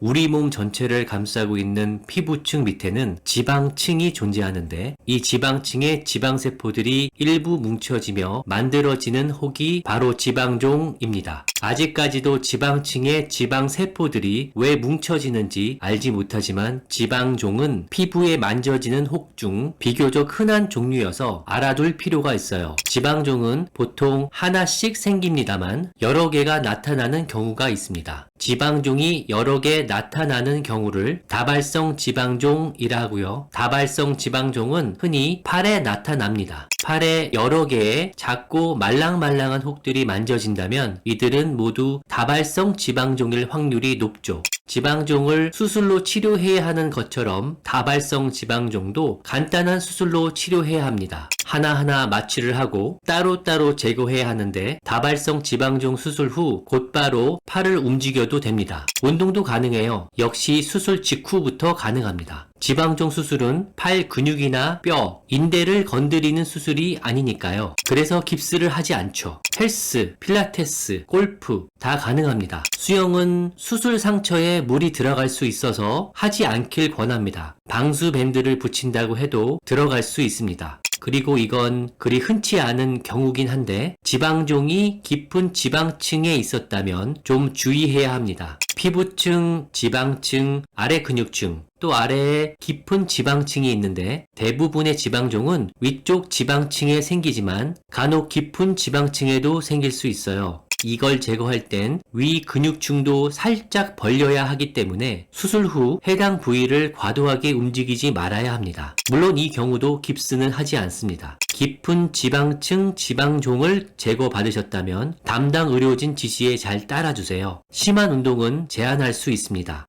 우리 몸 전체를 감싸고 있는 피부층 밑에는 지방층이 존재하는데 이 지방층의 지방세포들이 일부 뭉쳐지며 만들어지는 혹이 바로 지방종입니다. 아직까지도 지방층의 지방세포들이 왜 뭉쳐지는지 알지 못하지만 지방종은 피부에 만져지는 혹 중 비교적 흔한 종류여서 알아둘 필요가 있어요. 지방종은 보통 하나씩 생깁니다만 여러 개가 나타나는 경우가 있습니다. 지방종이 여러 개 나타나는 경우를 다발성 지방종이라고요. 다발성 지방종은 흔히 팔에 나타납니다. 팔에 여러 개의 작고 말랑말랑한 혹들이 만져진다면 이들은 모두 다발성 지방종일 확률이 높죠. 지방종을 수술로 치료해야 하는 것처럼 다발성 지방종도 간단한 수술로 치료해야 합니다. 하나하나 마취를 하고 따로따로 제거해야 하는데 다발성 지방종 수술 후 곧바로 팔을 움직여도 됩니다. 운동도 가능해요. 역시 수술 직후부터 가능합니다. 지방종 수술은 팔 근육이나 뼈, 인대를 건드리는 수술이 아니니까요. 그래서 깁스를 하지 않죠. 헬스, 필라테스, 골프 다 가능합니다. 수영은 수술 상처에 물이 들어갈 수 있어서 하지 않길 권합니다. 방수 밴드를 붙인다고 해도 들어갈 수 있습니다. 그리고 이건 그리 흔치 않은 경우긴 한데 지방종이 깊은 지방층에 있었다면 좀 주의해야 합니다. 피부층, 지방층, 아래 근육층, 또 아래에 깊은 지방층이 있는데 대부분의 지방종은 위쪽 지방층에 생기지만 간혹 깊은 지방층에도 생길 수 있어요. 이걸 제거할 땐 위 근육층도 살짝 벌려야 하기 때문에 수술 후 해당 부위를 과도하게 움직이지 말아야 합니다. 물론 이 경우도 깁스는 하지 않습니다. 깊은 지방층 지방종을 제거 받으셨다면 담당 의료진 지시에 잘 따라주세요. 심한 운동은 제한할 수 있습니다.